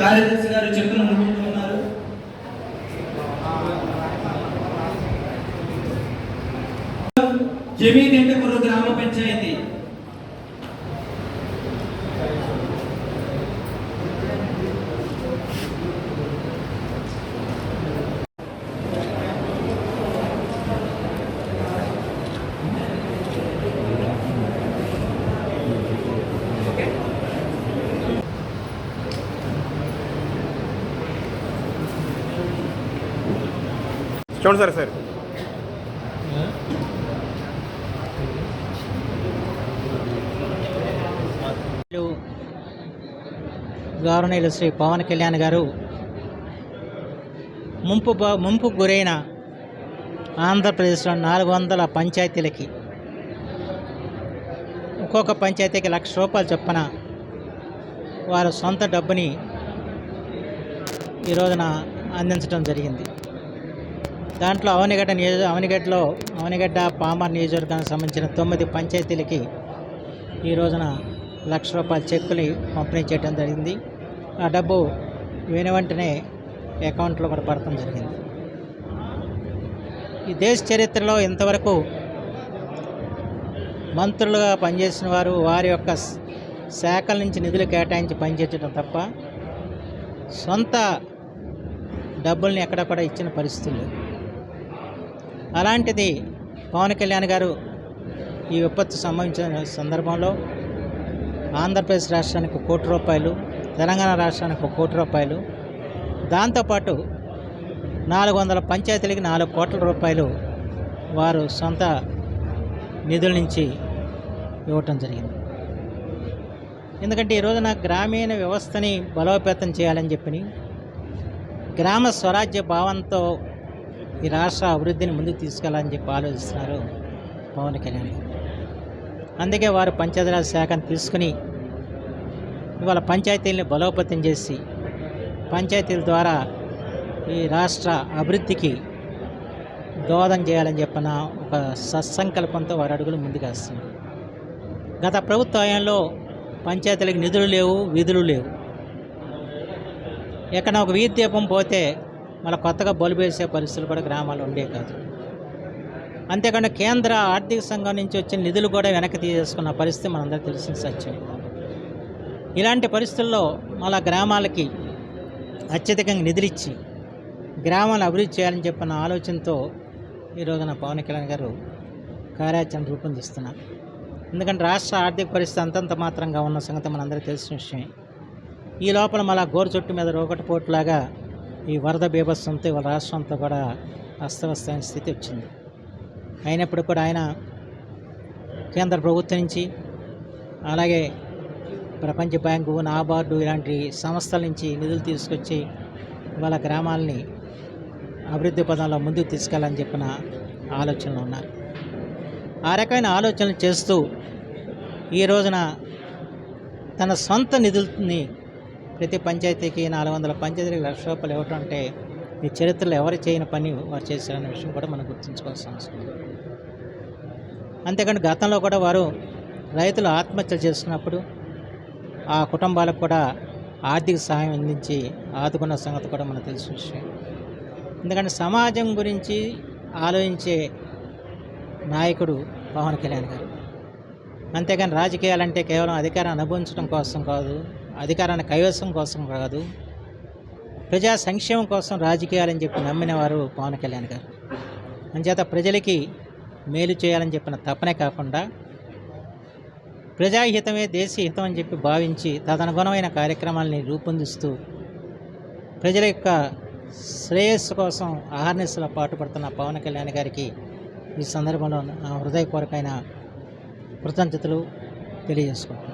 కార్యదర్శి గారు చెక్కులు ముందుకున్నారు జమీదెంటకూరు గ్రామ పంచాయతీ. చూడండి సార్ సార్ గౌరవనీయులు శ్రీ పవన్ కళ్యాణ్ గారు. ముంపు ముంపు గురైన ఆంధ్రప్రదేశ్లో నాలుగు వందల పంచాయతీలకి ఒక్కొక్క పంచాయతీకి లక్ష రూపాయలు చొప్పున వారి సొంత డబ్బుని ఈరోజున అందించడం జరిగింది. దాంట్లో అవనిగడ్డ నియోజక అవనిగడ్డలో అవనిగడ్డ పామర్ నియోజకవర్గానికి సంబంధించిన తొమ్మిది పంచాయతీలకి ఈ రోజున లక్ష రూపాయల చెక్కులు పంపిణీ చేయడం జరిగింది ఆ డబ్బు వెను వెంటనే అకౌంట్లో కూడా పడటం జరిగింది ఈ దేశ చరిత్రలో ఇంతవరకు మంత్రులుగా పనిచేసిన వారు వారి యొక్క శాఖల నుంచి నిధులు కేటాయించి పనిచేయడం తప్ప సొంత డబ్బుల్ని ఎక్కడ కూడా ఇచ్చిన పరిస్థితులు లేవు. అలాంటిది పవన్ కళ్యాణ్ గారు ఈ విపత్తు సంభవించిన సందర్భంలో ఆంధ్రప్రదేశ్ రాష్ట్రానికి కోటి రూపాయలు తెలంగాణ రాష్ట్రానికి ఒక కోటి రూపాయలు దాంతోపాటు నాలుగు వందల పంచాయతీలకి నాలుగు కోట్ల రూపాయలు వారు సొంత నిధుల నుంచి ఇవ్వటం జరిగింది. ఎందుకంటే ఈ రోజున గ్రామీణ వ్యవస్థని బలోపేతం చేయాలని చెప్పని గ్రామ స్వరాజ్య భావంతో ఈ రాష్ట్ర అభివృద్ధిని ముందుకు తీసుకెళ్ళాలని చెప్పి ఆలోచిస్తున్నారు పవన్ కళ్యాణ్ అందుకే వారు పంచాయతీరాజ్ శాఖను తీసుకుని ఇవాళ పంచాయతీల్ని బలోపేతం చేసి పంచాయతీల ద్వారా ఈ రాష్ట్ర అభివృద్ధికి దోహదం చేయాలని చెప్పిన ఒక సత్సంకల్పంతో వారు అడుగులు ముందుకేస్తున్నారు గత ప్రభుత్వ హయాంలో పంచాయతీలకు నిధులు లేవు విధులు లేవు. ఎక్కడ ఒక వీధి దీపం పోతే మళ్ళీ కొత్తగా బల్బు వేసే పరిస్థితులు కూడా గ్రామాలు ఉండే కాదు. అంతేకాకుండా కేంద్ర ఆర్థిక సంఘం నుంచి వచ్చిన నిధులు కూడా వెనక్కి తీసేసుకున్న పరిస్థితి మనందరికీ తెలిసిన సత్యం. ఇలాంటి పరిస్థితుల్లో మళ్ళా గ్రామాలకి అత్యధికంగా నిధులిచ్చి గ్రామాలు గ్రామాలను అభివృద్ధి చేయాలని చెప్పిన ఆలోచనతో ఈ రోజున పవన్ కళ్యాణ్ గారు కార్యాచరణ రూపొందిస్తున్నారు. ఎందుకంటే రాష్ట్ర ఆర్థిక పరిస్థితి అంతంత మాత్రంగా ఉన్న సంగతి మనందరికీ తెలిసిన విషయమే. ఈ లోపల మళ్ళా గోరు చుట్టు మీద రోకటి పోట్లాగా ఈ వరద బీభత్సంతో ఇవాళ రాష్ట్రం అంతా కూడా అస్తవ్యస్తమైన స్థితి వచ్చింది. అయినప్పుడు కూడా ఆయన కేంద్ర ప్రభుత్వం నుంచి అలాగే ప్రపంచ బ్యాంకు నాబార్డు ఇలాంటి సంస్థల నుంచి నిధులు తీసుకొచ్చి వాళ్ళ గ్రామాలని అభివృద్ధి పదంలో ముందుకు తీసుకెళ్ళాలని చెప్పిన ఆలోచనలు ఉన్నారు. ఆ రకమైన ఆలోచనలు చేస్తూ ఈ రోజున తన సొంత నిధుల్ని ప్రతి పంచాయతీకి నాలుగు వందల పంచాయతీకి లక్ష రూపాయలు ఇవ్వటం అంటే ఈ చరిత్రలో ఎవరు చేయని పని వారు చేశారనే విషయం కూడా మనం గుర్తుంచుకోవాల్సిన అవసరం అంతేకాని గతంలో కూడా వారు రైతులు ఆత్మహత్యలు చేస్తున్నప్పుడు ఆ కుటుంబాలకు కూడా ఆర్థిక సహాయం అందించి ఆదుకున్న సంగతి కూడా మనకు తెలిసిన విషయం. ఎందుకంటే సమాజం గురించి ఆలోచించే నాయకుడు పవన్ కళ్యాణ్ గారు. అంతేకాని రాజకీయాలంటే కేవలం అధికారం అనుభవించడం కోసం కాదు అధికారాన్ని కైవసం కోసం కాదు ప్రజా సంక్షేమం కోసం రాజకీయాలని చెప్పి నమ్మిన వారు పవన్ కళ్యాణ్ గారు. అంచేత ప్రజలకి మేలు చేయాలని చెప్పిన తపనే కాకుండా ప్రజాహితమే దేశహితం అని చెప్పి భావించి తదనుగుణమైన కార్యక్రమాలని రూపొందిస్తూ ప్రజల యొక్క శ్రేయస్సు కోసం అహర్నిశల పాటుపడుతున్న పవన్ కళ్యాణ్ గారికి ఈ సందర్భంలో హృదయపూర్వకమైన కృతజ్ఞతలు తెలియజేసుకుంటున్నాను.